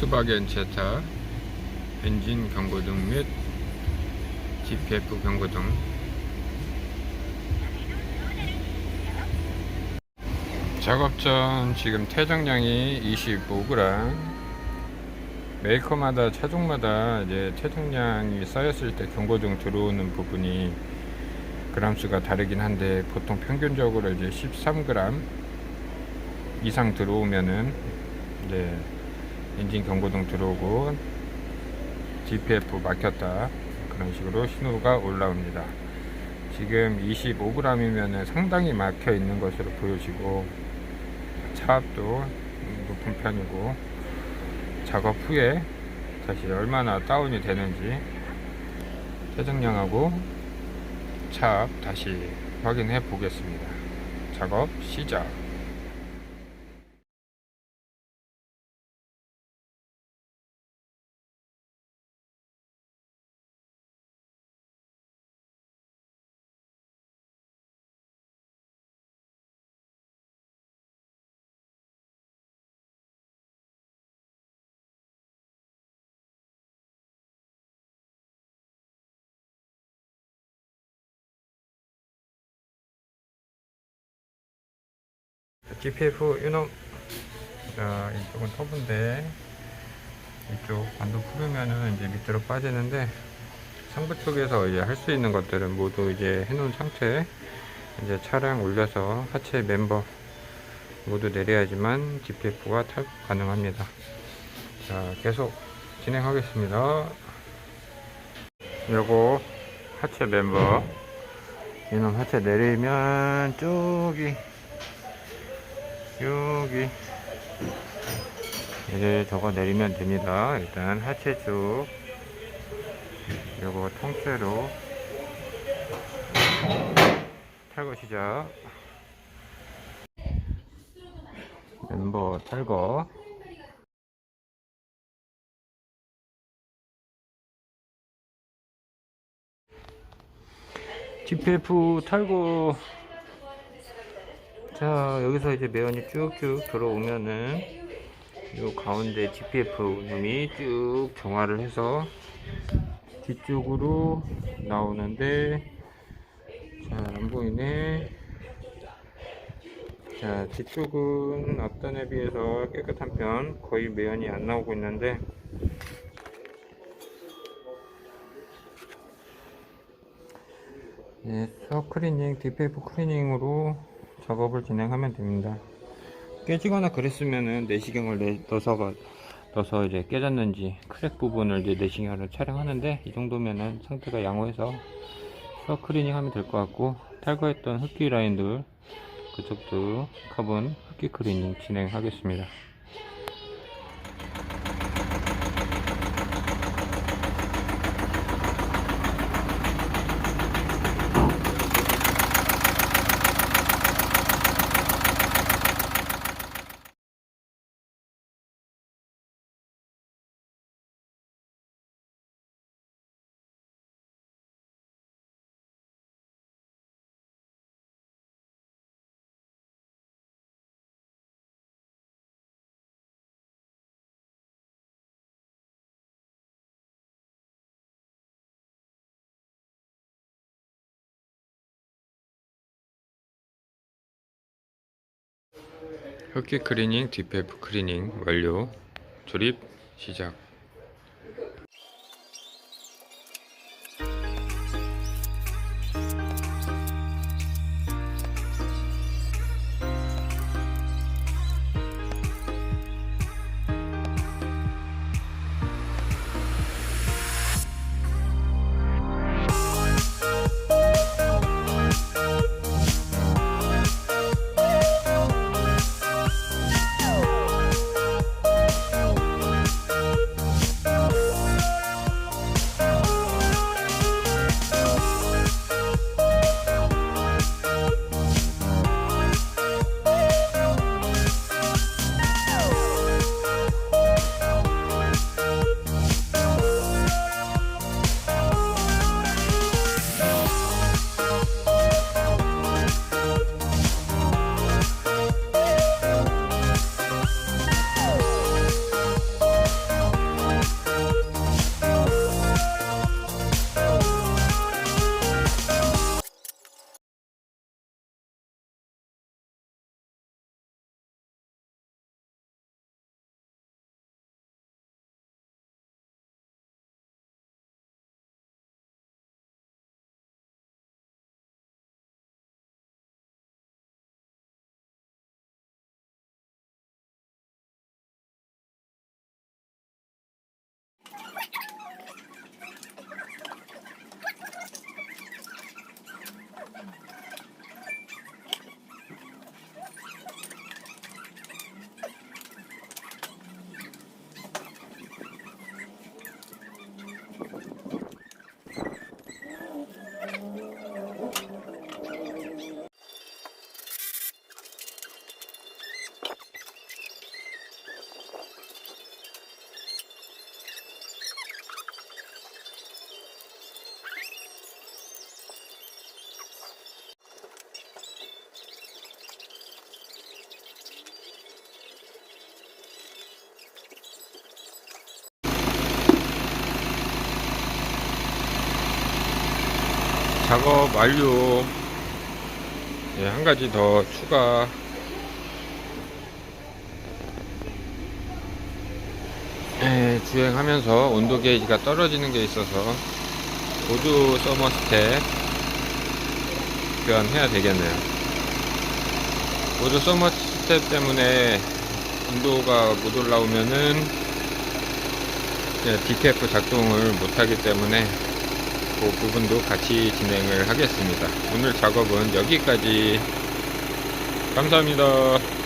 폭스바겐 제타 엔진 경고등 및 GPF 경고등. 작업 전 지금 퇴적량이 25g 메이커마다 차종마다 이제 퇴적량이 쌓였을 때 경고등 들어오는 부분이 그람수가 다르긴 한데 보통 평균적으로 이제 13g 이상 들어오면은 이제 엔진 경고등 들어오고 DPF 막혔다 그런 식으로 신호가 올라옵니다. 지금 25g이면 상당히 막혀 있는 것으로 보여지고 차압도 높은 편이고 작업 후에 다시 얼마나 다운이 되는지 퇴적량하고 차압 다시 확인해 보겠습니다. 작업 시작. GPF 유놈 자 이쪽은 터보인데 이쪽 반도 풀으면은 이제 밑으로 빠지는데 상부 쪽에서 이제 할 수 있는 것들은 모두 이제 해놓은 상태 이제 차량 올려서 하체 멤버 모두 내려야지만 GPF가 탈 가능합니다. 자 계속 진행하겠습니다. 요거 하체 멤버 이놈 하체 내리면 저기 여기. 이제 저거 내리면 됩니다. 일단 하체 쪽 요거 통째로. 탈거 시작. 멤버 탈거. GPF 탈거 자 여기서 이제 매연이 쭉쭉 들어오면은 요 가운데 GPF 놈이 쭉 정화를 해서 뒤쪽으로 나오는데 자 안보이네. 자 뒤쪽은 앞단에 비해서 깨끗한 편 거의 매연이 안 나오고 있는데. 예, 수압 클리닝, DPF 클리닝으로 작업을 진행하면 됩니다. 깨지거나 그랬으면은 내시경을 내, 넣어서 넣어서 이제 깨졌는지 크랙 부분을 이제 내시경으로 촬영하는데 이 정도면은 상태가 양호해서 수압 클리닝 하면 될 것 같고 탈거했던 흡기 라인들 그쪽도 카본 흡기 클리닝 진행하겠습니다. 흡기 클리닝, DPF 클리닝 완료. 조립 시작. 작업 완료. 예, 한 가지 더 추가. 예, 주행하면서 온도 게이지가 떨어지는 게 있어서 보조 서머스텝 교환해야 되겠네요. 보조 서머스텝 때문에 온도가 못 올라오면은 예, DPF 작동을 못하기 때문에 그 부분도 같이 진행을 하겠습니다. 오늘 작업은 여기까지 감사합니다.